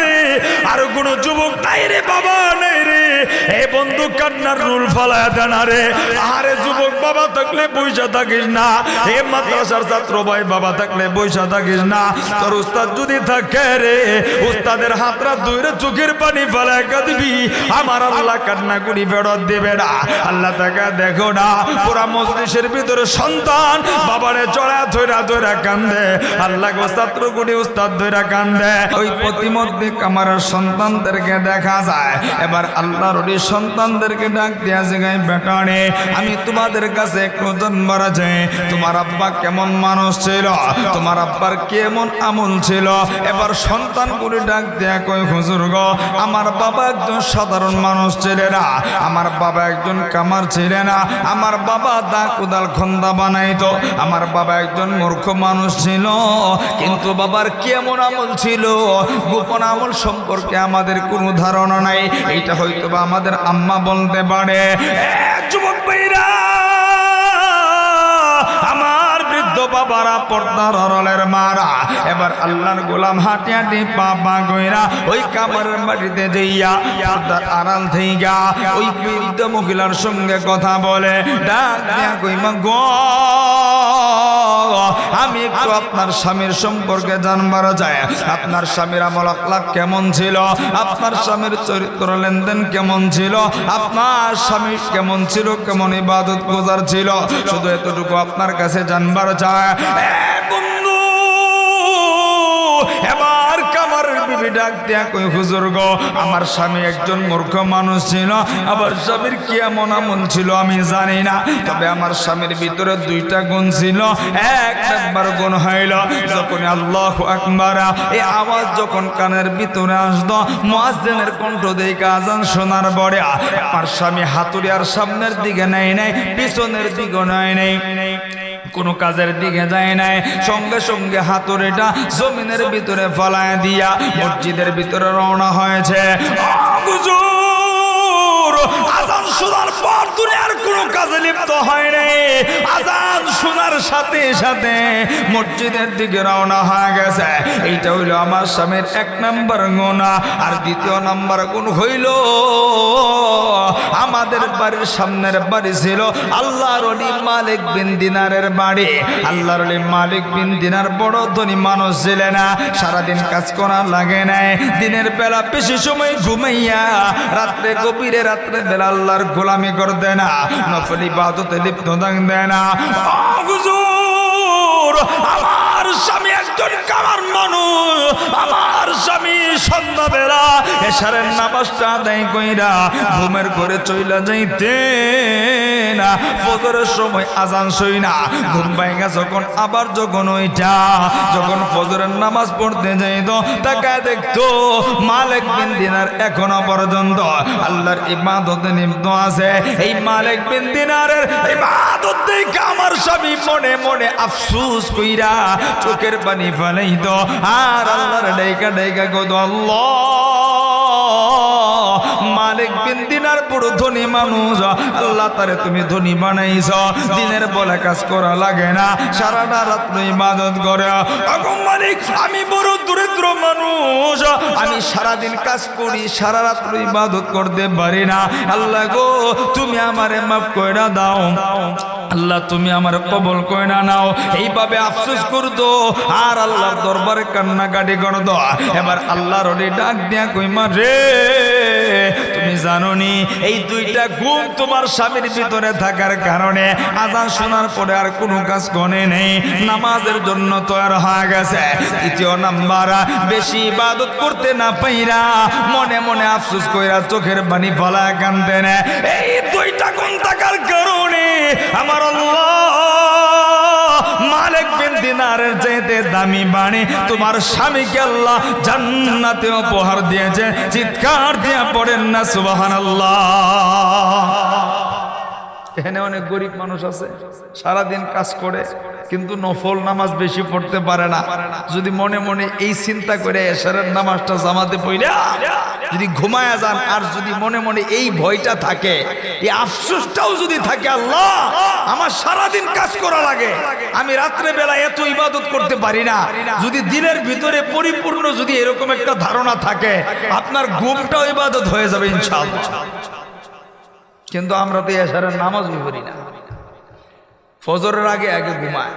রে, আর কোন যুবক নাই রে, বাবা নাই রে। এই বন্ধু কান্নার রুল ফালায় দেনা রে। আরে যুবক, বাবা থাকলে পয়সা থাকিস না। এ মাদ্রাসার ছাত্র ভাই, বাবা থাকলে পয়সা থাকিস না। তোর উস্তাদ যদি থাকে রে, উস্তাদের হাতরা দুইরে চোখের পানি ফেলায় কাঁদবি। আমার আল্লাহ কান্না করি ফেরত দেবে না। আল্লাহ তাকে দেখো না। পুরা মজলিসের ভিতরে সন্তান বাবারে চড়া ধৈরা ধৈরা কান্দে। আল্লাহ ছাত্র গুড়ি উস্তাদ ধৈরা কান্দে। ওই প্রতিমধ্যে কামারের সন্তানদেরকে দেখা যায়। এবার আল্লাহর সন্তানদেরকে ডাক দিয়া জায়গায় বেটানে আমি তোমাদের কাছে একটু জন্মার আছে। তোমার আব্বা কেমন মানুষ ছিল? তোমার আব্বার কেমন আমল ছিল? এবার সন্তান ডাক দেয়া কয়, হুজুর গো, আমার বাবা একজন সাধারণ মানুষ ছিল না। আমার বাবা একজন কামার ছিল না। আমার বাবা দা কোদাল, খন্দা বানাইতো। আমার বাবা একজন মূর্খ মানুষ ছিল। কিন্তু বাবার কেমন আমল ছিল? গোপন আমল সম্পর্কে আমাদের কোনো ধারণা নাই। এটা হয়তো বা আমাদের আম্মা বলতে পারে। যুবক ভাইরা! বাবারা, পর্দার অরলের মারা। এবার আল্লাহর গোলাম হাঁটি হাঁটি বাবা গইরা ওই কামারের বাড়িতে যাইয়া পর্দার আড়াল থেইগা ওই মহিলার সঙ্গে কথা বলে গো, আমি একটু আপনার স্বামীর সম্পর্কে জানবার যায় আপনার স্বামীর আমল আখলাক কেমন ছিল? আপনার স্বামীর চরিত্র লেনদেন কেমন ছিল? আপনার স্বামী কেমন ছিল? কেমন ইবাদত গোজার ছিল? শুধু এতটুকু আপনার কাছে জানবার চায় এবার কামার কই হুজুর আমার স্বামী একজন মূর্খ মানুষ ছিল আবার স্বামীর কি এমন আমল ছিল আমি জানি না, তবে আমার স্বামীর ভিতরে দুইটা গুণ ছিল। এক একবার গুণ হইল, যখন আল্লাহ আকবার এই আওয়াজ যখন কানের ভিতরে আসতো মুয়াজ্জিনের কণ্ঠ দেখে আজান শোনার পরে আমার স্বামী হাতুড়িয়ার সামনের দিকে নাই নাই, পিছনের দিকে নাই নাই। কোনো কাজের দিকে যায় নাই। সঙ্গে সঙ্গে হাতুড়িটা জমিনের ভিতরে ফলায় দিয়া মসজিদের ভিতরে রওনা হয়েছে। শোনার পর দুনিয়ার কোনো কাজে লিপ্ত হয় নাই আজান শোনার সাথে সাথে মসজিদের দিকে রওনা হয়ে গেছে। এইটা হইল আমার স্বামীর এক নাম্বার গুণা আর দ্বিতীয় নাম্বার গুণ হইল, আমাদের বাড়ির সামনের বাড়ি ছিল আল্লাহর মালিক বিন দিনারের বাড়ি। আল্লাহর মালিক বিন দিনার বড় ধনী মানুষ ছিলেন না। সারাদিন কাজ করা লাগে নাই। দিনের বেলা বেশি সময় ঘুমাইয়া, রাত্রে গভীরে রাত্রে বেলা আল্লাহর গোলামি করতে না নফলি বাদতে লিপ্ত থাকতে না। স্বামী একজন কামার মানুষ। আমার স্বামী সন্ধ্যাবেলা নামাজটা কইরা ঘুমের করে যাইতে না। সময় আজান সই না। ঘুম যখন, আবার যখন ওইটা, যখন ফজরের নামাজ পড়তে যাইত, তাকায় দেখতো মালিক বিন দিনার এখনও পর্যন্ত আল্লাহর ইবাদতে নিম্ন আছে। এই মালিক বিন দিনারের ইবাদত আমার স্বামী মনে মনে আফসুস কইরা চোখের পানি ফেলাইত, আর আল্লাহর ডাইকা ডাইকা আল্লাহ, মালিক বিন দিনার বড় ধনী মানুষ, আল্লাহ তারে তুমি ধনী বানাইছ, দিনের বলে কাজ করা লাগে না, সারাটা রাত্র ইবাদত করে। মালিক, আমি বড় দরিদ্র মানুষ, আমি সারাদিন কাজ করি, সারা রাত্র ইবাদত করতে পারি না। আল্লাহ গো, তুমি আমারে মাফ কইরা দাও। আল্লাহ, তুমি আমার কবল কইনা নাও। এইভাবে আফসোস করতো, আর আল্লাহর দরবারে কান্নাকাটি করতো। এবার আল্লাহর ডাক দিয়া কইমা রে, তুমি জানো নি এই দুইটা গুণ তোমার স্বামীর ভিতরে থাকার কারণে আজান শোনার পরে আর কোনো কাজ গনে নেই। নামাজের জন্য তৈরি হয়ে গেছে। দ্বিতীয় নাম্বার, বেশি ইবাদত করতে না পাইরা মনে মনে আফসোস কইরা চোখের পানি ফলা কানতে না। এই দুইটা গুণ থাকার কারণে আমার দামি বাণী। তোমার স্বামীকে আল্লাহ উপহার চিৎকার পড়েন না, সুবহানাল্লাহ। এখানে অনেক গরিব মানুষ আছে, সারাদিন কাজ করে, কিন্তু নফল নামাজ বেশি পড়তে পারে না। যদি মনে মনে এই চিন্তা করে এশারের নামাজটা জামাতে পড়া যদি ঘুমায়া যান, আর যদি মনে মনে এই ভয়টা থাকে, এই আফসোসটাও যদি থাকে, আল্লাহ, আমার সারাদিন কাজ করা লাগে। আমি রাত্রে বেলা এত ইবাদত করতে পারি না। যদি দিনের ভিতরে পরিপূর্ণ যদি এরকম একটা ধারণা থাকে, আপনার ঘুমটাও ইবাদত হয়ে যাবে, ইনশাআল্লাহ। কিন্তু আমরা তো এশারের নামাজই পড়ি না। ফজরের আগে আগে ঘুমায়।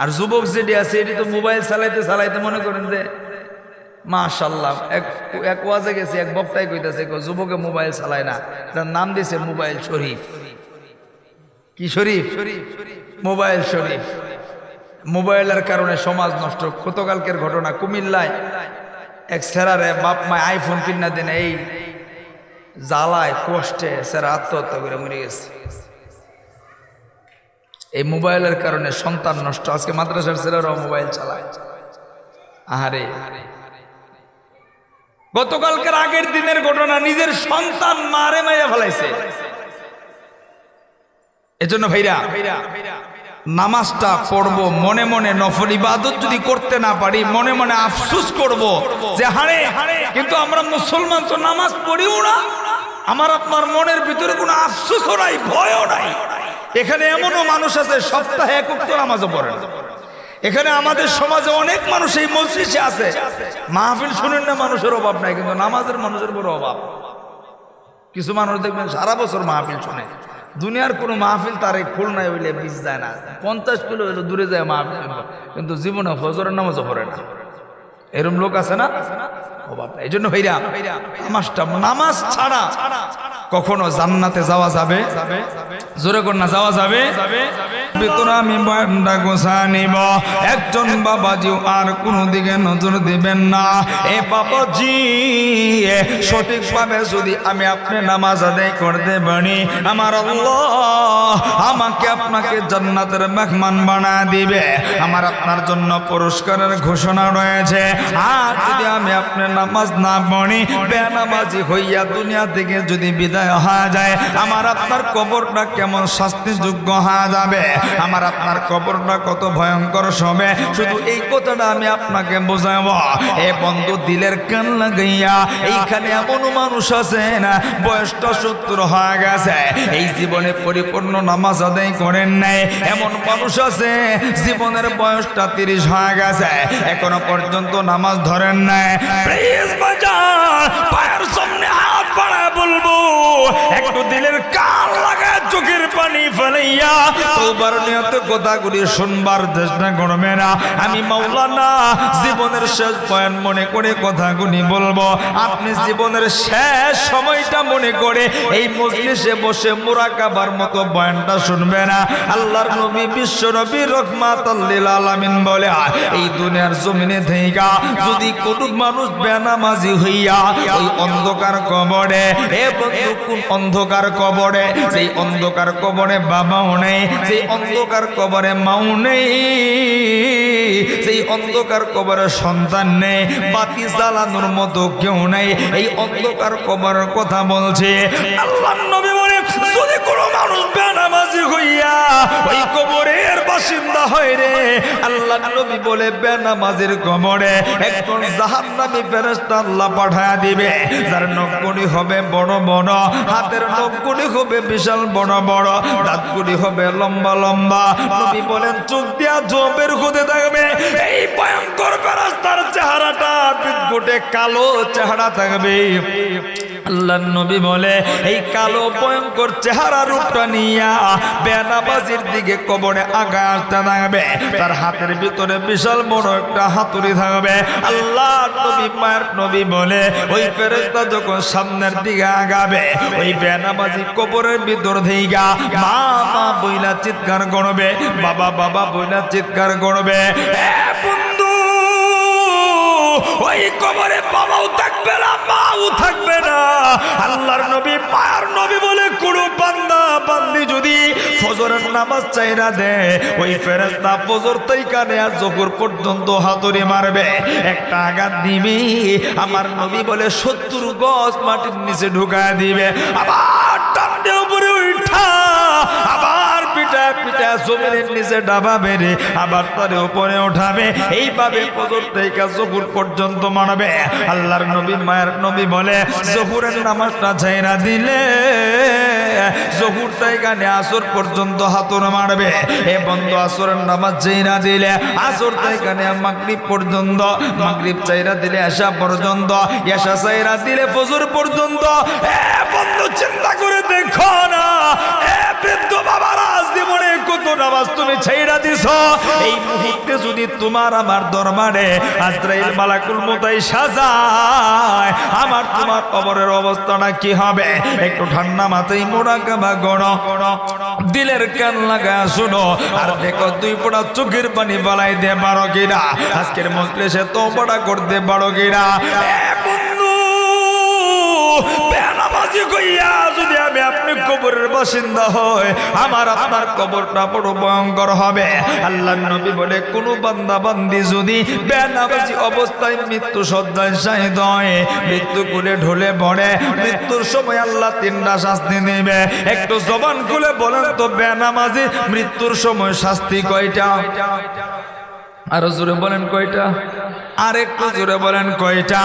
আর যুবক যেটি আছে, এটি তো মোবাইল চালাইতে চালাইতে মনে করেন যে মাশাল্লাহ এক এক ওয়াজে গেছে, এক বক্তাই কইতাছে যুবকে মোবাইল চালায় না। তার নাম দিছে মোবাইল শরীফ। কি শরীফ? মোবাইল শরীফ। মোবাইলের কারণে সমাজ নষ্ট। গতকালকের ঘটনা কুমিল্লায় এক সেরারে বাপ মা আইফোন কিনা দেন, এই জ্বালায়, কষ্টে সেরা আত্মহত্যা করে মরে গেছে। এই মোবাইলের কারণে সন্তান নষ্ট। আজকে মাদ্রাসার ছেলেরাও মোবাইল চালায়। আহারে। গতকালকের আগের দিনের ঘটনা, নিজের সন্তান মারে মাইয়া ফেলাইছে। এজন্য ভাইরা, নামাজটা পড়ব, মনে মনে নফল ইবাদত যদি করতে না পারি, মনে মনে আফসুস করব যে হারে, কিন্তু আমরা মুসলমান তো নামাজ পড়িও না। আমার আপনার মনের ভিতরে কোনো আফসোসও নাই, ভয়ও নাই। এখানে এমনও মানুষ আছে, সপ্তাহে একক তো নামাজও পড়ে না। এখানে আমাদের সমাজে অনেক মানুষ এই মসজিদে আছে। মাহফিল শুনেন না মানুষের অভাব নাই, কিন্তু নামাজের মানুষের বড় অভাব। কিছু মানুষ দেখবেন সারা বছর মাহফিল শুনে। দুনিয়ার কোনো মাহফিল তার এই খুলনায় হইলে বিষ যায় না। পঞ্চাশ কিলো হইলে দূরে যায় মাহফিল। কিন্তু জীবনে ফজরের নামাজও পড়ে না। এরম লোক আছে না? অভাব। এই জন্য হইরা, নামাজটা নামাজ ছাড়া কখনো জান্নাতে যাওয়া যাবে, জোরে না যাওয়া যাবে। ভিতরে আমি বান্ডা গোসা নিব একজন বাবাজিও আর কোনো দিকে নজর দিবেন না। এ বাবাজি সঠিকভাবে যদি আমি আপনি নামাজ আদায় করতে পারি, আমার আমাকে আপনাকে জান্নাতের মেহমান বানা দিবে। আমার আপনার জন্য পুরস্কারের ঘোষণা রয়েছে। আর যদি আমি আপনার নামাজ না পড়ি, বেনামাজি হইয়া দুনিয়া থেকে যদি বিদায় হয়ে যায়, আমার আপনার কবরটা কেমন শাস্তিযোগ্য হয়ে যাবে? আমার আপনার কবরটা কত ভয়ঙ্কর হবে। শুধু এই কথাটা আমি আপনাকে বোঝাবো। এ বন্ধু, দিলের কান লাগাইয়া এইখানে এমন মানুষ আছে না, বয়সটা সত্তর হয়ে গেছে। এই জীবনে পরিপূর্ণ নামাজ আদায় করেন নাই। এমন মানুষ আছে, জীবনের বয়সটা তিরিশ হয়ে গেছে। এখনও পর্যন্ত নামাজ ধরেন নাই। পায়ের সামনে হাত বাড়ায় বলব, একটু দিলের কান লাগায় চোখের পানি ফেলাইয়া। তোবার নিয়ত কথাগুলি শুনবার চেষ্টা করবে না আমি মাওলানা জীবনের শেষ বয়ান মনে করে কথাগুলি বলব। আপনি জীবনের শেষ সময়টা মনে করে এই মজলিসে বসে মুরাকাবার মতো বয়ানটা শুনবে না। আল্লাহর নবী, বিশ্ব নবী রহমাত আলামিন বলে, এই দুনিয়ার জমিনে থেইকা যদি কোন মানুষ বেনামাজি হইয়া ওই অন্ধকার কবরে অন্ধকার কবরে? সেই অন্ধকার কবরে বাবাও নেই, সেই অন্ধকার কবরে মাও নেই, সেই অন্ধকার কবরে সন্তান নেই, বাতি জ্বালানোর মতো কেউ নেই। এই অন্ধকার কবরের কথা বলছে আল্লাহ নবী বলে, যদি কোনো মানুষ বেনামাজি হইয়া ওই কবরের বাসিন্দা হয় রে। আল্লাহ নবী বলে, বেনামাজির কবরে একজন জাহান্নামী ফেরেশতা আল্লাহ পাঠায় দিবে। যার নখগুলি হবে বড় বড় বড়, হাতের নখগুলি হবে বিশাল বড় বড়, দাঁতগুলি হবে লম্বা লম্বা। নবী বলেন চোখ দিয়া জবের হতে থাকবে। এই ভয়ঙ্কর ফেরেশতার চেহারাটা বিদ্যুটে কালো চেহারা থাকবে। আল্লাহ নবী বলে, এই কালো ভয়ঙ্কর চেহারা রূপটা নিয়া বেনাবাজির দিকে কবরে আগা আসতে থাকবে তার হাতের ভিতরে বিশাল বড় একটা হাতুড়ি থাকবে। আল্লাহ নবী, মায়ের নবী বলে, ওই ফেরেস্তা যখন সামনের দিকে আগাবে, ওই বেনাবাজি কবরের ভিতর দিকা মা মা বইলা চিৎকার করবে, বাবা বাবা বইলা চিৎকার করবে। ওই কবরে বাবাও থাকবে না, মাও থাকবে না। আল্লাহর নবী, মায়ার নবী বলে কোনো বান্দা, বান্দি যদি ফজরের নামাজ চাইরা দে ওই ফেরেস্তা ফজর তৈকানে আর জোহর পর্যন্ত হাতুড়ি মারবে। একটা আঘাত দিবি, আমার নবী বলে সত্তর গজ মাটির নিচে ঢুকায় দিবে। আবার টান্ডে উপরে উঠা। জমিনের নিচে ডাবা বেড়ে আবার তারে উপরে উঠাবে এইভাবে ফজর জহুর পর্যন্ত মানবে। আল্লাহর নবী, মায়ের নবী বলে, জহুরের নামাজটা ছাইরা দিলে, জহুর তাইখানে আসর পর্যন্ত হাতর মারবে। এ বন্ধ, আসরের নামাজ চাইরা দিলে, আসর তাইখানে মাগরিব পর্যন্ত, মাগরিব চাইরা দিলে এসা পর্যন্ত এসা চাইরা দিলে ফজর পর্যন্ত। এ বন্ধ, চিন্তা করে দেখো না। বৃদ্ধ বাবারা জীবনে কত নামাজ তুমি ছাইরা দিছ। এই মুহূর্তে যদি তোমার আমার দরবারে আজরাইল মালাকুল মোতাই সাজায়, আমার তোমার কবরের অবস্থাটা কি হবে? একটু ঠান্ডা মাথায় মোড়া কাবা গণ দিলের কান লাগা শুনো, আর দেখো দুই পোড়া চোখের পানি বালাই দে বারো কিরা আজকের মজলিসে তো বড়া করতে যদি আমি আপনি কবরের বাসিন্দা হয়, আমার আপনার কবরটা বড় ভয়ঙ্কর হবে। আল্লাহ নবী বলে, কোন বান্দা বান্দি যদি বেনামাজি অবস্থায় মৃত্যু সজ্জায় শাহিদ হয়, মৃত্যু করে ঢলে পড়ে, মৃত্যুর সময় আল্লাহ তিনটা শাস্তি নেবে। একটু জবান খুলে বলেন তো, বেনামাজি মৃত্যুর সময় শাস্তি কয়টা? আরও জোরে বলেন কয়টা? আর একটু জোরে বলেন কয়টা?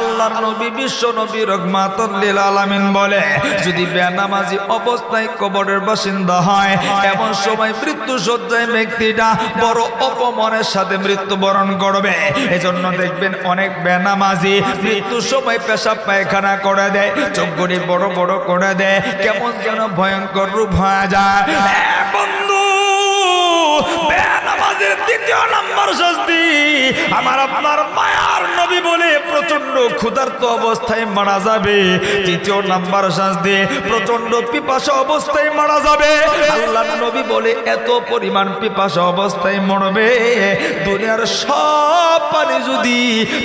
আল্লাহর নবী, বিশ্ব নবী রহমাতুল্লিল আলামিন বলে, যদি বেনামাজি অবস্থায় কবরের বাসিন্দা হয়, এমন সময় মৃত্যু সজ্জায় ব্যক্তিটা বড় অপমানের সাথে মৃত্যুবরণ করবে। এজন্য দেখবেন অনেক বেনামাজি মৃত্যুর সময় পেশাব পায়খানা করে দেয় চোখগুলি বড় বড় করে দেয়, কেমন যেন ভয়ঙ্কর রূপ হয়ে যায়। বন্ধু বেনামাজের দ্বিতীয় নাম্বার শাস্তি। আমার আপনার মায়ার নবী বলে প্রচণ্ড ক্ষুধার্ত অবস্থায় মারা যাবে। তৃতীয় নাম্বার শাস্তি প্রচণ্ড পিপাসা অবস্থায় মারা যাবে। আল্লাহ নবী বলে এত পরিমাণ পিপাসা অবস্থায় মরবে। দুনিয়ার সব পানি যদি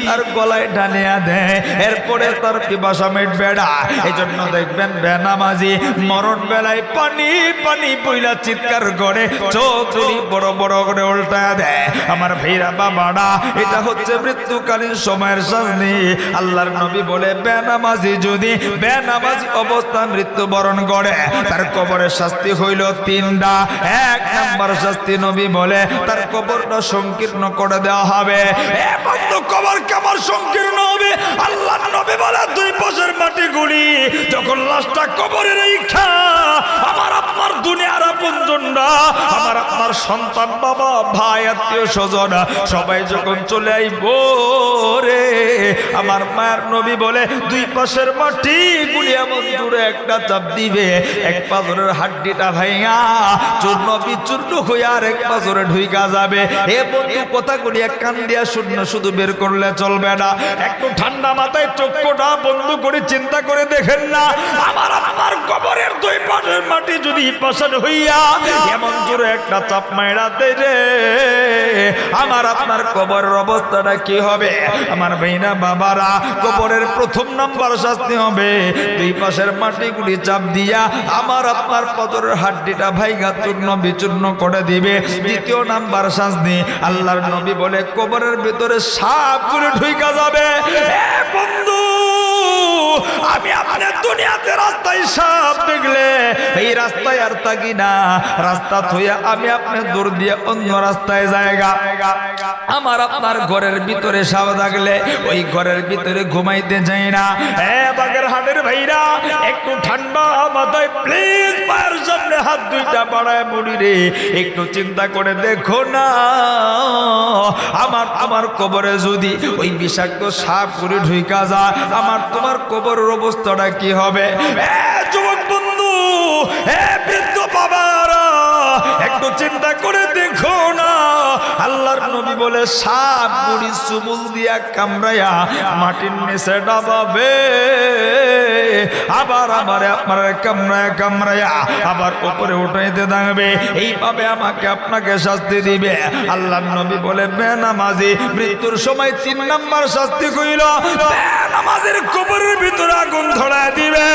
তার গলায় ঢালিয়া দেয়, এরপরে তার পিপাসা মিটবে না। এই জন্য দেখবেন বেনামাজি মরণ বেলায় পানি পানি পইলা চিৎকার করে চোখগুলি বড় বড় করে উল্টা দেয়। আমার ভাইরা, বাবারা, এটা হচ্ছে মৃত্যুকালীন সময়ের শাস্তি আল্লাহর নবী বলে, বেনামাজি যদি বেনামাজি অবস্থা মৃত্যুবরণ করে, তার কবরের শাস্তি হইল তিনটা। এক নাম্বার শাস্তি নবী বলে, তার কবরটা সংকীর্ণ করে দেওয়া হবে। কবর কেমন সংকীর্ণ হবে? আল্লাহ নবী বলে, দুই পাশের মাটিগুলি, যখন লাশটা কবরের ইচ্ছা আমার দুনিয়ার আপনজনরা আমার আপনার সন্তান, বাবা, ভাই, আত্মীয় স্বজন, সবাই যখন চলে রে, আমার মায়ের নবী বলে, দুই পাশের মাটি গুলি এমন দূরে একটা চাপ দিবে, এক হাড্ডিটা ভাইয়া, চূর্ণ বিচূর্ণ হয়ে আর এক ঢুইকা যাবে। এ বন্ধু কথাগুলি এক কান দিয়া শূন্য শুধু বের করলে চলবে না। একটু ঠান্ডা মাথায় চক্ষুটা বন্ধ করে চিন্তা করে দেখেন না, আমার আপনার কবরের দুই পাশের মাটি যদি পাশান হইয়া এমন জোরে একটা চাপ মাইরাতে রে। আমার, আপনার কবরের অবস্থাটা কি হবে? আমার ভাইনা, বাবারা, কবরের প্রথম নাম্বার শাস্তি হবে। দুই পাশের মাটিগুলি চাপ দিয়া আমার, আপনার পদরের হাড্ডিটা ভাইগা চূর্ণ বিচূর্ণ করে দিবে। দ্বিতীয় নাম্বার শাস্তি, আল্লাহর নবী বলে কবরের ভিতরে সাপ করে ঢুইকা যাবে। বন্ধু আমি আপনার দুনিয়াতে রাস্তায় সাপ দেখলে, এই রাস্তায় আর থাকি না। রাস্তা আমি আপনার দূর দিয়ে অন্য রাস্তায় জায়গা। আমার আপনার ঘরের ভিতরে থাকলে, ওই ঘরের ভিতরে ঘুমাইতে যাই না। বাগের ভাইরা, একটু ঠান্ডা মাথায় প্লিজ পায়ের সামনে হাত দুইটা বাড়ায় মুড়ি রে। একটু চিন্তা করে দেখো না। আমার আমার কবরে যদি ওই বিষাক্ত সাপ করে ঢুইকা যায়, আমার তোমার কবরের অবস্থাটা কি হবে? যুবক বন্ধু এ বৃদ্ধ বাবারা একটু চিন্তা করে না আল্লাহর নবী বলে, সাপ মুড়ি চুমুল দিয়া কামড়াইয়া মাটির নিচে ডাবাবে। আবার আমার আপনার কামড়ায় কামড়াইয়া আবার উপরে উঠাইতে থাকবে এইভাবে আমাকে আপনাকে শাস্তি দিবে। আল্লাহর নবী বলে বেনামাজি মৃত্যুর সময় তিন নাম্বার শাস্তি কইল। বেনামাজের কবরের ভিতরে আগুন ধরায় দিবে।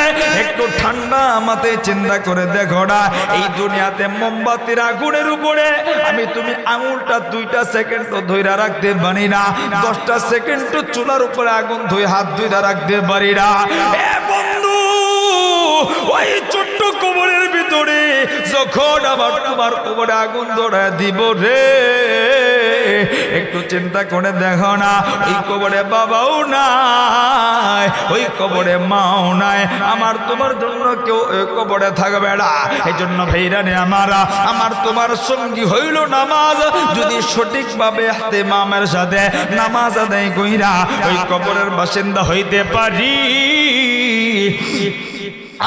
একটু ঠান্ডা মাথায় চিন্তা করে দেখো না, এই দুনিয়াতে মোমবাতির আগুনের উপরে আমি তুমি আঙুলটা দুইটা সেকেন্ড তো ধৈরা রাখতে পারি না। দশটা সেকেন্ড তো চুলার উপরে আগুন ধুই হাত ধুইরা রাখতে পারি না। বন্ধু, ওই ছোট্ট কোমরের ভিতরে যখন আবার তোমার কোমরে আগুন ধরে দিব রে একটু চিন্তা করে দেখো না, ওই কবরে বাবাও নাই, ওই কবরে মাও নাই। আমার তোমার জন্য কেউ ওই কবরে থাকবে না। এই জন্য ভাইরানে আমারা, আমার তোমার সঙ্গী হইল নামাজ। যদি সঠিকভাবে হাতে মামের সাথে নামাজ আদায় কইরা ওই কবরের বাসিন্দা হইতে পারি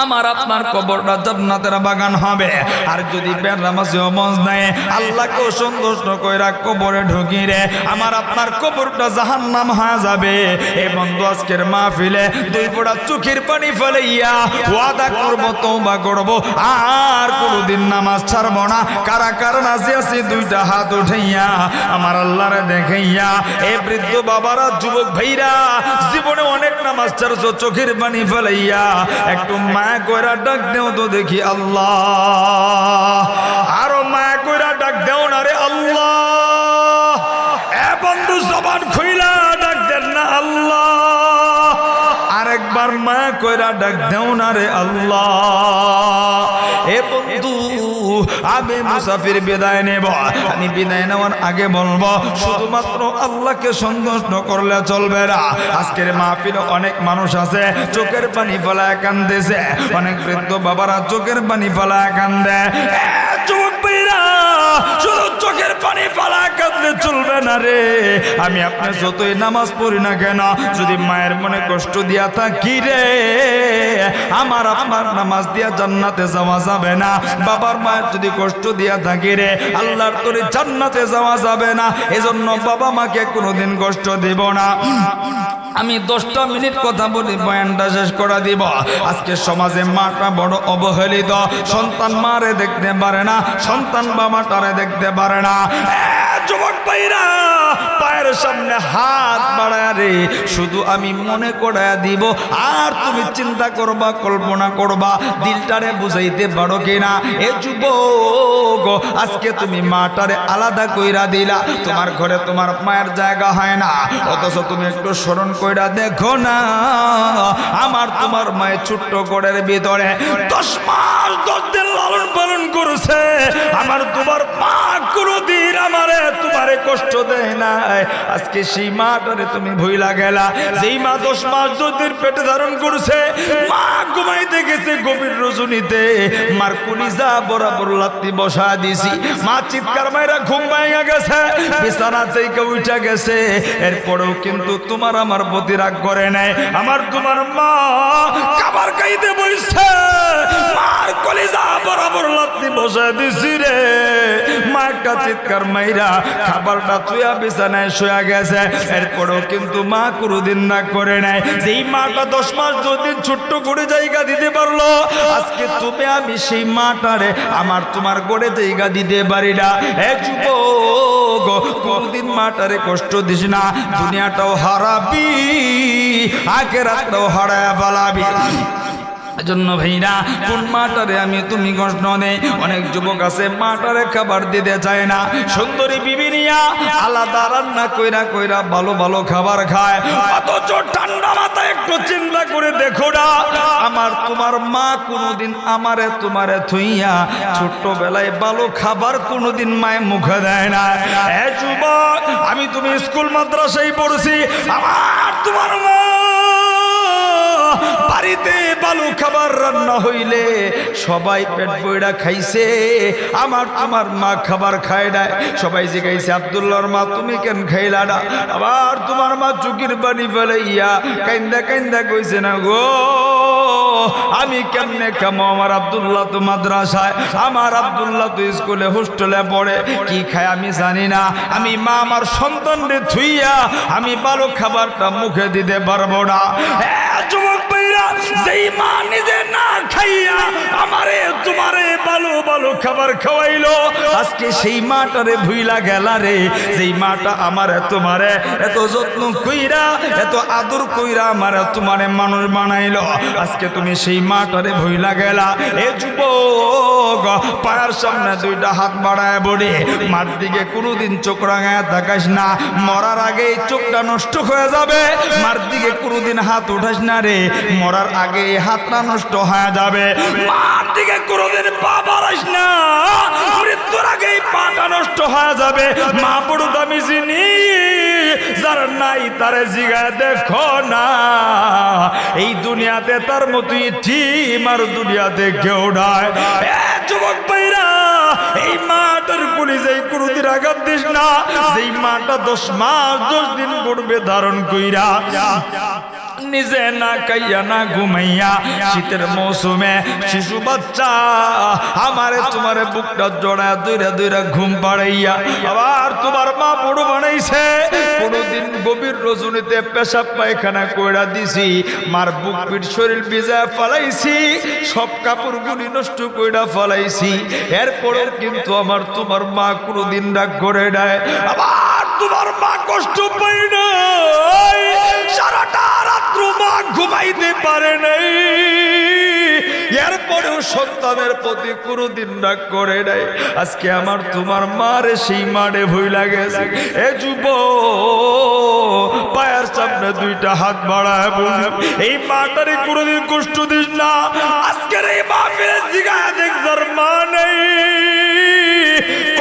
আমার আপনার কবরটা জান্নাতের বাগান হবে। আর যদি বেনামাজি মজ নেয় আল্লাহকে সন্তুষ্ট কইরা কবরে ঢুকি রে, আমার আপনার কবরটা জাহান্নাম হয়ে যাবে। এই বন্ধু, আজকের মাহফিলে দুই ফোঁটা চোখের পানি ফেলাইয়া ওয়াদা করব, তওবা করব, আর কোনোদিন নামাজ ছাড়বো না। কারা কারা নাচি আছি, দুইটা হাত উঠাইয়া আমার আল্লাহরে দেখাইয়া, এ বৃদ্ধ বাবারা, যুবক ভাইরা, জীবনে অনেক নামাজ ছাড়ছো, চোখের পানি ফেলাইয়া, একটু মায়া কইরা ডাক দেও তো দেখি আল্লাহ। আরও মায়া কইরা ডাক দেও না রে আল্লাহ। এ বন্ধু, জবান খুইলা ডাক দেন না আল্লাহ। আরেকবার মায়া কইরা ডাক দেও না রে আল্লাহ। এ বন্ধু আমি মুসাফির বিদায় নেব। আমি বিদায় নেওয়ার আগে বলব, শুধুমাত্র আল্লাহকে সন্তুষ্ট করলে চলবে না। আজকের মাহফিল অনেক মানুষ আছে, চোখের পানি ফেলায় কান্দেছে। অনেক বৃদ্ধ বাবারা চোখের পানি ফেলায় কান্দে। চোখ শুধু চোখের পানি ফালা কাঁদলে চলবে না রে। আমি আপনার যতই নামাজ পড়ি না কেন, যদি মায়ের মনে কষ্ট দিয়া থাকি রে, আমার আপনার নামাজ দিয়া জান্নাতে যাওয়া যাবে না। বাবার মায়ের যদি কষ্ট দিয়া থাকি রে, আল্লাহর তোরে জান্নাতে যাওয়া যাবে না। এজন্য বাবা মাকে কোনোদিন কষ্ট দেব না। আমি দশটা মিনিট কথা বলি বয়ানটা শেষ করে দিব। আজকে সমাজে মাটা বড় অবহেলিত। সন্তান মারে দেখতে পারে না, সন্তান বাবা তারে দেখতে পারে না। যুবক ভাইরা, পায়ের সামনে হাত বাড়ায় রে, শুধু আমি মনে করায় দিব, আর তুমি চিন্তা করবা, কল্পনা করবা, দিলটারে বুঝাইতে পারো কিনা? এ যুবক, আজকে তুমি মাটারে আলাদা কইরা দিলা, তোমার ঘরে তোমার মায়ের জায়গা হয় না, অথচ তুমি একটু স্মরণ কইরা দেখো না, আমার তোমার মায়ের ছোট্ট গড়ের ভিতরে দশ মাস দশ দিন লালন পালন করছে, আমার তোমার মা সেই তুমি মা পেটে ধারণ করছে মার গেছে এরপরেও কিন্তু তোমার আমার প্রতি রাগ করে নাই। আমার তোমার মা খাবার বইছে, মার কলিজা বরাবর লাত্তি বসা দিছি রে। মা একটা চিৎকার মাইরা খাবারটা তুইয়া বিছানায় শুয়া গেছে। এরপরেও কিন্তু মা কোনোদিন না করে নাই। যেই মাটা দশ মাস দুদিন ছোট্ট করে জায়গা দিতে পারল, আজকে তুমি আমি সেই মাটারে আমার তোমার গড়ে জায়গা দিতে পারি না। এ যুবক, কোনদিন মাটারে কষ্ট দিস না। দুনিয়াটাও হারাবি, আখেরাতটাও হারায় পালাবি জন্য ভাইরা, কোন মাটারে আমি তুমি কষ্ট নেই? অনেক যুবক আছে, মাটারে খাবার দিতে চায় না। সুন্দরী বিবিনিয়া আলাদা রান্না কইরা কইরা ভালো ভালো খাবার খায়। অথচ ঠান্ডা মাথায় একটু চিন্তা করে দেখো না, আমার তোমার মা কোনোদিন আমারে তোমারে থুইয়া ছোট্টবেলায় ভালো খাবার কোনোদিন মায়ে মুখে দেয় না। এ যুবক, আমি তুমি স্কুল মাদ্রাসায় পড়ছি, আমার তোমার মা বাড়িতে বালু খাবার রান্না হইলে সবাই পেট বইরা খাইছে। আমার তোমার মা খাবার খায় না। সবাই জিগাইছে, আব্দুল্লাহর মা, তুমি কেন খাইলা না? আবার তোমার মা চুকির বাড়ি ফেলে ইয়া কাইন্দা কাইন্দা কইছে, না গো, আমি কেমনে খামো? আমার আব্দুল্লাহ তো মাদ্রাসায়, আমার আব্দুল্লাহ তো স্কুলে, হোস্টেলে পড়ে। কি খায় আমি জানি না। আমি মা আমার সন্তানরে থুইয়া আমি ভালো খাবারটা মুখে দিতে পারব না। যেই মা নিজে না খাইয়া আমারে, তোমারে ভালো ভালো খাবার খাওয়াইলো, আজকে সেই মাটারে ভুইলা গেলা রে। যেই মাটা আমারে, তোমারে এত যত্ন কইরা, এত আদর কইরা আমারে তোমারে মানুষ বানাইলো। আজকে তুমি সেই মাটারে ভুইলা গেলা। এ যুবক পায়ের সামনে দুইটা হাত বাড়ায় বড়ে। মার দিকে কোনোদিন চোখ রাঙায় তাকাস না। মরার আগে চোখটা নষ্ট হয়ে যাবে। মার দিকে কোনোদিন হাত উঠাস না রে। মরার আগে হাতটা নষ্ট হয়ে যাবে। মার দিকে কোনোদিন পা বাড়াইস না। মৃত্যুর আগে পাটা নষ্ট হয়ে যাবে। মা বড় দামি জিনিস, যার নাই তারে জিগায় দেখো না। এই দুনিয়াতে তার মতোই ঠিক, আর দুনিয়াতে কেউ নাই। যুবক ভাইরা, এই মাটার পুলিশ এই কোনোদিন আঘাত দিস না, যেই মাটা দশ মাস, দশ দিন পড়বে ধারণ কইরা নিজে না কাইয়া না ঘুমাইয়া, শীতের মৌসুমে শিশু বাচ্চা, আমারে তোমারে বুকটা জড়া দুইরা দুইরা ঘুম পাড়াইয়া, আবার তোমার মা বড় বানাইছে। কোনোদিন গভীর রজনীতে পেশাব পায়খানা কইরা দিছি, মার বুক পিঠ শরীর ভিজা ফালাইছি, সব কাপড় গুলি নষ্ট কইরা ফালাইছি। এরপরেও কিন্তু আমার তোমার মা কোনোদিন ডাক করে দেয় আবার তোমার মা কষ্ট পাই না সারাটা রাত্র মা ঘুমাইতে পারে নাই। এরপরেও সন্তানের প্রতি কোনোদিন ডাক করে নাই। আজকে আমার তোমার মারে সেই মারে ভুই লাগে এ যুব পায়ের সামনে দুইটা হাত বাড়ায় বলি, এই মাটারে কোনোদিন কষ্ট দিস না। আজকের এই মা ফিরে জিগায় দেখ মা নেই।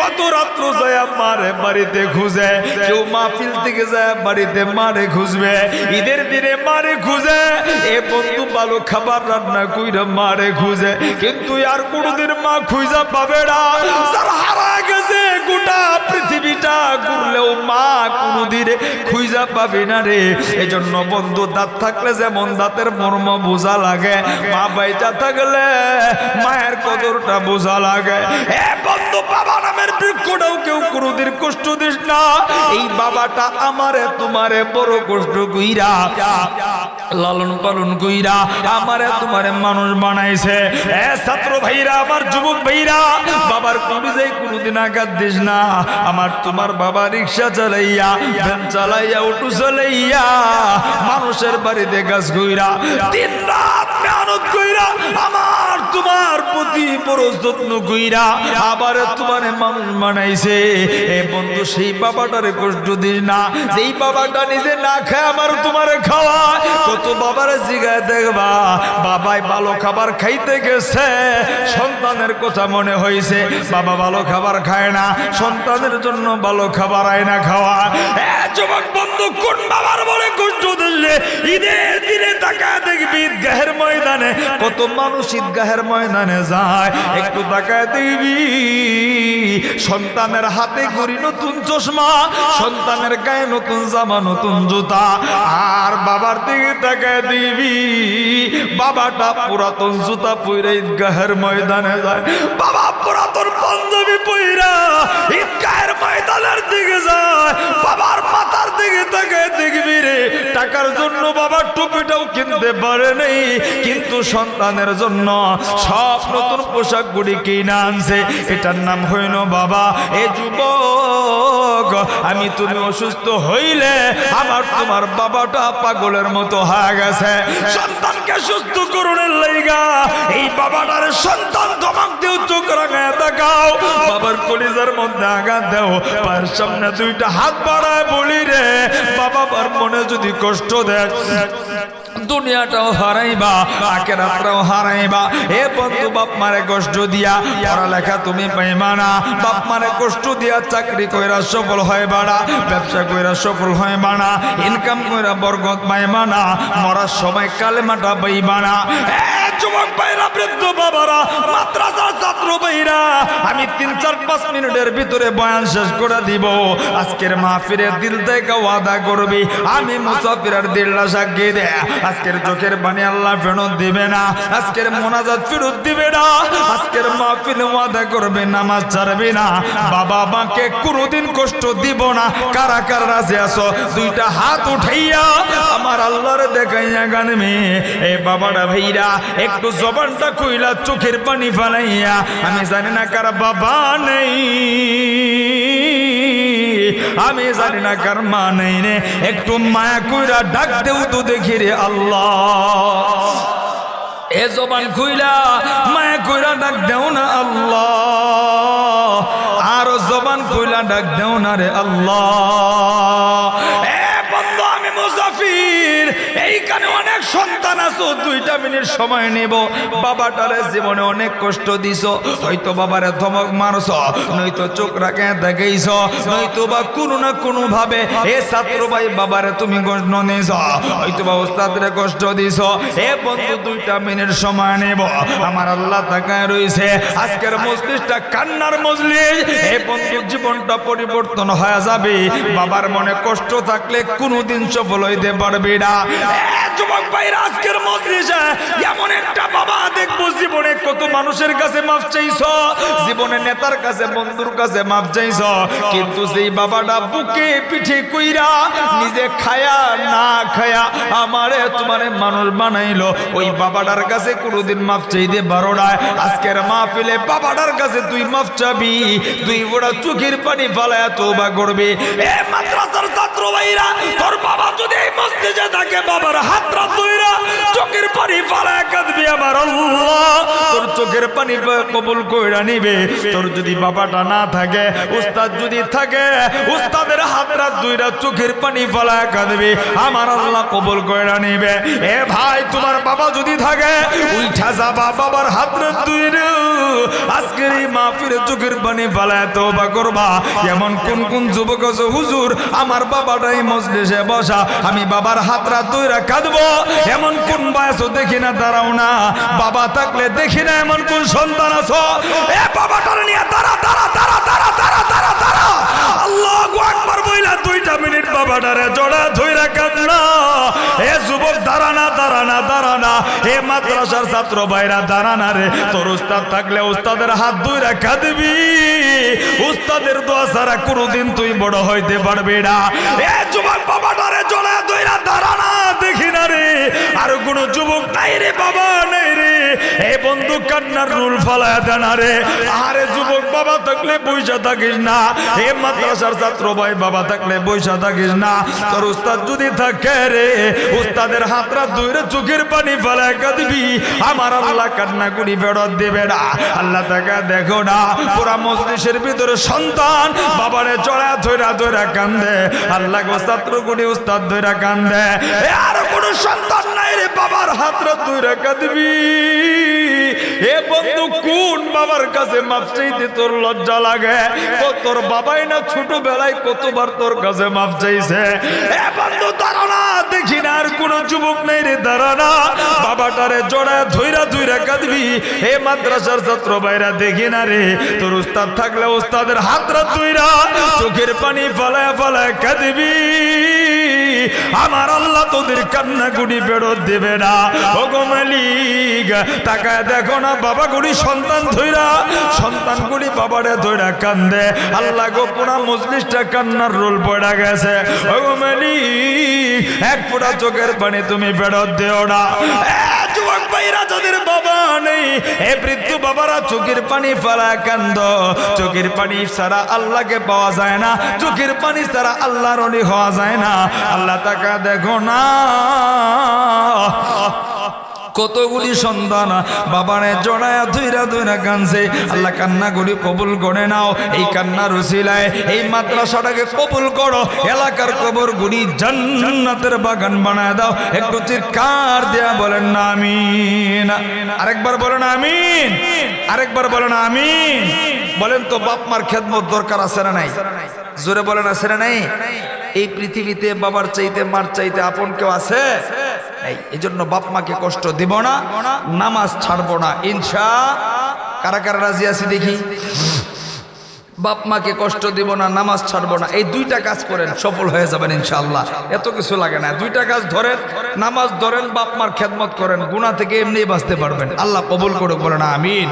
কত রাত্র যায় মারে বাড়িতে খুঁজে? কেউ মাহফিল থেকে যায় বাড়িতে মারে খুঁজবে। ঈদের দিনে মারে খুঁজে। এ বন্ধু ভালো খাবার রান্না কইরা মারে খুঁজে। কিন্তু আর কোনোদিন মা খুঁজা পাবে না। হারা গেছে গোটা পৃথিবীটা ঘুরলেও মা কোনোদিন খুঁজা পাবে না রে। এজন্য বন্ধু, দাঁত থাকলে যেমন দাঁতের মর্ম বোঝা লাগে, মা বাইচা থাকলে মায়ের কদরটা বোঝা লাগে। এ বন্ধু, বাবা নামের কেউ এই বাবাটা আমারে, তোমারে কইরা, লালন আমারে তোমারে মানুষ এ ভাইরা, আমার বাবার আমার তোমার বাবা রিক্সা চালাইয়া, ভ্যান চালাইয়া, অটো চালাইয়া, মানুষের বাড়িতে গাছ দিন কইরা, আমার তোমার প্রতি বড় যত্ন কইরা আবার তোমারে মানুষ এ বন্ধু, সেই বাবাটারে কষ্ট দিস না। যেই বাবাটা নিজে না খায়, আমার তোমারে খাওয়া কত বাবারে জিগায় দেখবা, বাবাই ভালো খাবার খাইতে গেছে। সন্তানের কথা মনে হয়েছে বাবা ভালো খাবার খায় না, সন্তানের জন্য ভালো খাবার আয় না খাওয়া যুবক বন্ধু, কোন বাবার বলে কষ্ট দিলে ঈদের দিনে তাকায় দেখবি, ঈদগাহের ময়দানে কত মানুষ ঈদগাহের ময়দানে যায়। একটু তাকায় দেখবি, সন্তানের হাতে ঘড়ি, নতুন চশমা, সন্তানের গায়ে নতুন জামা, নতুন জুতা। আর বাবার দিকে তাকায় দিবি বাবাটা পুরাতন জুতা পইরা ঈদগাহের ময়দানে যায়। বাবা পুরাতন পাঞ্জাবি পইরা ঈদগাহের ময়দানের দিকে যায়। বাবার মাথার দিকে তাকায় দেখবি রে। টাকার জন্য বাবার টুপিটাও কিনতে পারে নাই। কিন্তু সন্তানের জন্য সব নতুন পোশাক গুলি কিনে আনছে। এটার নাম হইল, বাবা, এ যুবক, আমি তুমি অসুস্থ হইলে আমার তোমার বাবাটা পাগলের মতো হয়ে গেছে। সন্তানকে সুস্থ করুনের লাইগা এই বাবাটার সন্তান ধমক দেও চোখ রাঙায় তাকাও বাবার কলিজার মধ্যে আঘাত দেও, পায়ের সামনে দুইটা হাত বাড়ায় বলি রে। বাবা মনে যদি কষ্ট দেয় দুনিয়াটাও হারাইবা আকেরাতটাও হারাইবা। এ বন্ধু, বাপ মারে কষ্ট দিয়া পড়ালেখা তুমি পাইবা না। বাপ মারে কষ্ট দিয়া চাকরি কইরা সফল হয় বাড়া ব্যবসা কইরা সফল হয় বাড়া ইনকাম কইরা বরগত পাইবা না, মরার সময় কালেমাটা পাইবা না। যুবক বৃদ্ধ বাবারা, মাদ্রাসার ছাত্র আমি তিন চার পাঁচ মিনিটের ভিতরে বয়ান শেষ করে দিব। আজকের মাহফিরে দিল থেকে ওয়াদা করবি। আমি দিল্লা সাক্ষী দে। আজকের চোখের আল্লাহ ফেরত দিবে না। আজকের মোনাজাত ফেরত দিবে না। আজকের মাহফিল ওয়াদা করবে, নামাজ ছাড়বে না। বাবা মাকে কোনোদিন কষ্ট দিব না। কারা কারা রাজে আসো দুইটা হাত উঠাইয়া আমার আল্লাহর দেখাইয়া গানমে এ বাবাটা ভাইরা একটু জবানটা কইলা চোখের পানি ফালাইয়া, আমি জানি না কার বাবা নেই। আমি জানি না কার মা নেই রে, একটু মায়া কইরা ডাক দেও তো দেখি রে আল্লাহ। এ জবান খুইলা মায়া কইরা ডাক দেও না আল্লাহ। আর জবান খুইলা ডাক দেও না রে আল্লাহ। এ বন্ধু, আমি মুসাফির এইখানে অনেক সন্তান দুইটা মিনিট সময় নেব। জীবনে অনেক কষ্ট হয়তো ধমক নয়তো কোনো এ ছাত্র ভাই তুমি কষ্ট হয়তো কষ্ট এ দুইটা মিনিট সময় নেব, আমার আজকের মজলিসটা কান্নার মজলিস, এ বন্ধু, জীবনটা পরিবর্তন হয়ে যাবে, বাবার মনে কষ্ট থাকলে কোনোদিন সফল হইতে পারবে না। যুবক ভাইরা আজকের মজলিসে এমন একটা বাবা দেখব জীবনে কত মানুষের কাছে মাফ চাইছ। জীবনে নেতার কাছে, বন্ধুর কাছে মাফ চাইছ। কিন্তু সেই বাবাটা বুকে পিঠে কইরা নিজে খায়া না খায়া আমারে তোমারে মানুষ বানাইলো, ওই বাবাটার কাছে কোনোদিন মাফ চাইতে পারো না। আজকের মাহফিলে বাবাটার কাছে তুই মাফ চাবি, তুই ওরা চোখের পানি ফালায় তোবা করবে। এ ছাত্র ভাইরা, তোর বাবা যদি এই থাকে, বাবার হাতরা তুইরা চোখের পানি ফালায় কাঁদবি আমার আল্লাহ। তোর চোখের পানি কবুল কইরা নিবে। তোর যদি বাবাটা না থাকে, উস্তাদ যদি থাকে, উস্তাদের হাতরা দুইরা চোখের পানি ফালায় কাঁদবে। আমার আল্লাহ কবুল কইরা নিবে। এ ভাই, তোমার বাবা যদি থাকে, উইঠা যাবা বাবার হাতরা দুইরা। আজকের এই মাহফিলে চোখের পানি ফালায় তোবা করবা। এমন কোন কোন যুবক আছে, হুজুর, আমার বাবাটাই মজলিসে বসা, আমি বাবার হাতরা দুইরা কাঁদবো। এমন কোন বয়স দেখি না, দাঁড়াও না। বাবা থাকলে দেখি না এমন কোন সন্তান আছো। এ বাবাটার নিয়ে দাঁড়া দাঁড়া দাঁড়া দাঁড়া দাঁড়া দাঁড়া দাঁড়া। আল্লাহ দুইটা মিনিট বাবাটারে জোড়া ধইরা কান্না। এ যুবক দাঁড়ানা দাঁড়ানা দাঁড়ানা এ মাদ্রাসার ছাত্র ভাইরা দাঁড়ানা রে। তোর উস্তাদ থাকলে উস্তাদের হাত ধইরা কাঁদবি। উস্তাদের দোয়া ছাড়া কোনোদিন তুই বড় হইতে পারবি না। এ যুবক আর কোন যুবক নাই রে, বাবা নাই রে। এই বন্ধু কান্নার রুল ফালায় দেনা রে। আরে যুবক বাবা থাকলে পয়সা থাকিস না। এ মাদ্রাসার ছাত্র ভাই বাবা থাকলে পয়সা থাকিস না। তোর উস্তাদ যদি থাকে রে, উস্তাদের হাতরা দুইরে চোখের পানি ফেলায় কাঁদবি। আমার আল্লাহ কান্না করি বেড়ত দেবে না। আল্লাহ তাকে দেখো না। পুরা মজলিসের ভিতরে সন্তান বাবারে চড়া ধৈরা ধৈরা কান্দে। আল্লাহ ছাত্র গুড়ি উস্তাদ ধৈরা কান্দে। এ আর কোনো সন্তান নাই হাতরা ধৈরা কাঁদবি এ বন্ধু, কোন বাবার কাছে মাপ চাইতে তোর লজ্জা লাগে? ও তোর বাবাই না ছোটবেলায় কতবার তোর কাছে মাপ চাইছে? এ বন্ধু দাঁড়া দেখি না আর কোন যুবক নেই রে না বাবাটারে জড়া ধইরা ধইরা কাঁদবি হে মাদ্রাসার ছাত্র ভাইরা দেখি না রে, তোর উস্তাদ থাকলে উস্তাদের হাতরা ধইরা চোখের পানি ফালায় ফালায় কাঁদবি আমার আল্লাহ তোদের কান্না গুড়ি ফেরত দেবে না। ও গো মালিক, তাকায় দেখো না বাবা গুড়ি সন্তান ধইরা সন্তান গুড়ি বাবারে ধইরা কান্দে। আল্লাহ গো, পুরা মজলিসটা কান্নার রোল পড়া গেছে। ও গো মালিক, এক ফোঁটা চোখের পানি তুমি ফেরত দেও না। যুবক ভাইরা, যাদের বাবা নেই, এ বৃদ্ধ বাবারা চোখের পানি ফেলা কান্দ। চোখের পানি ছাড়া আল্লাহকে পাওয়া যায় না, চোখের পানি ছাড়া আল্লাহর অলি হওয়া যায় না। আল্লাহ তাকা দেখো না। কতগুলি সন্তান বাবারে জড়ায় ধুইরা ধুইরা কানছে আল্লাহ কান্নাগুলি কবুল করে নাও। এই কান্নার উসিলায়, এই মাদ্রাসাটাকে কবুল করো। এলাকার কবর গুলি জান্নাতের বাগান বানায় দাও। একটু চিৎকার দেয়া বলেন না, আমিন। আরেকবার বলেন আমিন। আরেকবার বলেন আমিন। বলেন তো, বাপ মার খেদমত দরকার আছে না নাই? জোরে বলেন, আছে না নাই? এই পৃথিবীতে বাবার চাইতে, মার চাইতে আপন কেউ আছে? এই জন্য বাপ মাকে কষ্ট দিব না, নামাজ ছাড়বো না, ইনশা। কারা কারা রাজি আছি দেখি? বাপ মাকে কষ্ট দিব না, নামাজ ছাড়বো না, এই দুইটা কাজ করেন, সফল হয়ে যাবেন ইনশাআল্লাহ। এত কিছু লাগে না, দুইটা কাজ ধরেন, নামাজ ধরেন, বাপ মার খেদমত করেন গুণা থেকে এমনি বাঁচতে পারবেন। আল্লাহ কবুল করে বলেন, আমিন।